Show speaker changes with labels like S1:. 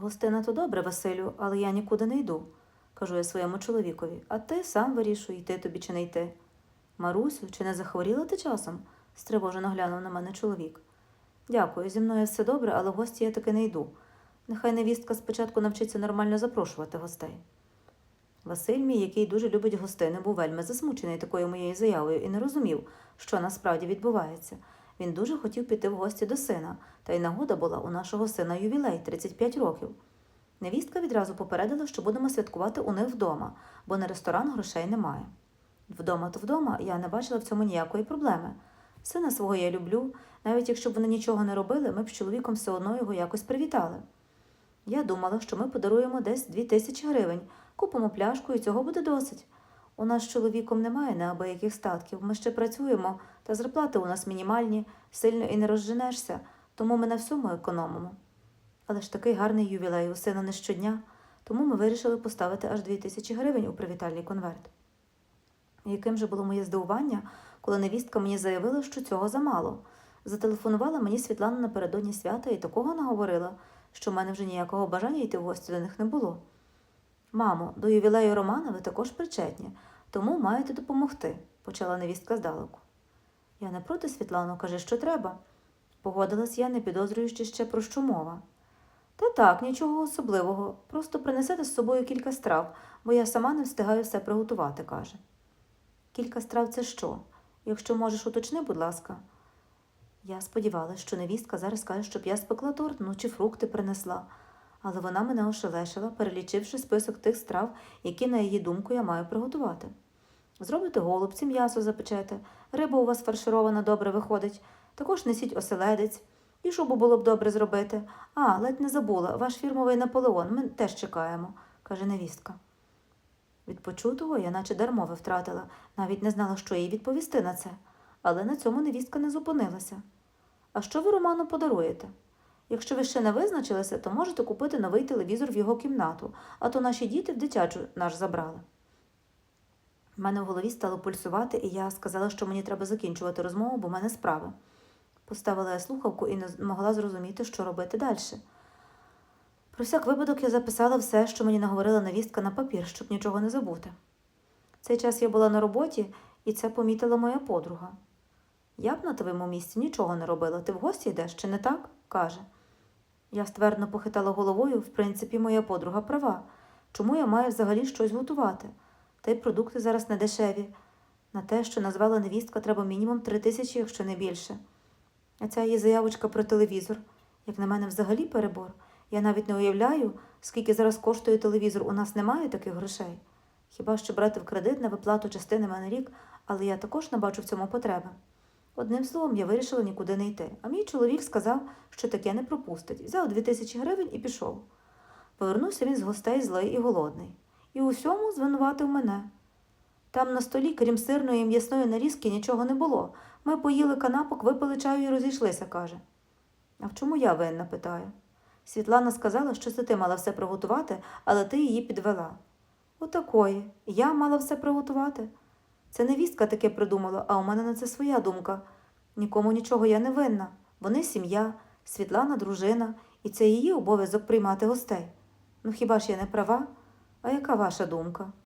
S1: Гостина то добре, Василю, але я нікуди не йду, кажу я своєму чоловікові, а ти сам вирішуй, йти тобі чи не йти. Марусю, чи не захворіла ти часом? стривожено глянув на мене чоловік. Дякую, зі мною все добре, але в гості я таки не йду. Нехай невістка спочатку навчиться нормально запрошувати гостей. Василь мій, який дуже любить гостини, був вельми засмучений такою моєю заявою і не розумів, що насправді відбувається. Він дуже хотів піти в гості до сина, та й нагода була у нашого сина ювілей 35 років. Невістка відразу попередила, що будемо святкувати у них вдома, бо на ресторан грошей немає. Вдома то вдома я не бачила в цьому ніякої проблеми. Сина свого я люблю, навіть якщо б вони нічого не робили, ми б з чоловіком все одно його якось привітали. Я думала, що ми подаруємо десь дві тисячі гривень, купимо пляшку і цього буде досить. У нас з чоловіком немає неабияких статків, ми ще працюємо, та зарплати у нас мінімальні, сильно і не розженешся, тому ми на всьому економимо. Але ж такий гарний ювілей у сина не щодня, тому ми вирішили поставити аж дві тисячі гривень у привітальний конверт. Яким же було моє здивування, коли невістка мені заявила, що цього замало. Зателефонувала мені Світлана напередодні свята і такого наговорила, що в мене вже ніякого бажання йти в гості до них не було. Мамо, до ювілею Романа ви також причетні, тому маєте допомогти, почала невістка здалеку. Я не проти Світлану, каже, що треба. Погодилась я, не підозрюючи ще про що мова. Та так, нічого особливого, просто принесете з собою кілька страв, бо я сама не встигаю все приготувати, каже. Кілька страв це що? Якщо можеш, уточни, будь ласка. Я сподівалася, що невістка зараз каже, щоб я спекла торт, ну чи фрукти принесла. Але вона мене ошелешила, перелічивши список тих страв, які, на її думку, я маю приготувати. Зробите голубці, м'ясо запечете, риба у вас фарширована добре виходить, також несіть оселедець, і шубу було б добре зробити. А, ледь не забула, ваш фірмовий Наполеон, ми теж чекаємо, каже невістка. Від почутого я наче дармове втратила, навіть не знала, що їй відповісти на це. Але на цьому невістка не зупинилася. А що ви Роману подаруєте? Якщо ви ще не визначилися, то можете купити новий телевізор в його кімнату, а то наші діти в дитячу наш забрали. У мене в голові стало пульсувати, і я сказала, що мені треба закінчувати розмову, бо в мене справи. Поставила я слухавку і не могла зрозуміти, що робити далі. Про всяк випадок я записала все, що мені наговорила невістка на папір, щоб нічого не забути. Цей час я була на роботі, і це помітила моя подруга. Я б на твоєму місці нічого не робила. Ти в гості йдеш, чи не так? каже. Я ствердно похитала головою, в принципі, моя подруга права. Чому я маю взагалі щось готувати? Та й продукти зараз не дешеві. На те, що назвала невістка, треба мінімум три тисячі, якщо не більше. А ця її заявочка про телевізор, як на мене, взагалі перебор. Я навіть не уявляю, скільки зараз коштує телевізор. У нас немає таких грошей. Хіба що брати в кредит на виплату частинами на рік, але я також не бачу в цьому потреби. Одним словом, я вирішила нікуди не йти, а мій чоловік сказав, що таке не пропустить. Взяв дві тисячі гривень і пішов. Повернувся він з гостей злий і голодний. І у всьому звинуватив мене. Там на столі, крім сирної і м'ясної нарізки, нічого не було. Ми поїли канапок, випили чаю і розійшлися, каже. А в чому я винна? питаю. Світлана сказала, що це ти мала все приготувати, але ти її підвела. Отакої. Я мала все приготувати. Це невістка таке придумала, а у мене на це своя думка. Нікому нічого я не винна. Вони сім'я, Світлана дружина, і це її обов'язок приймати гостей. Ну хіба ж я не права? А яка ваша думка?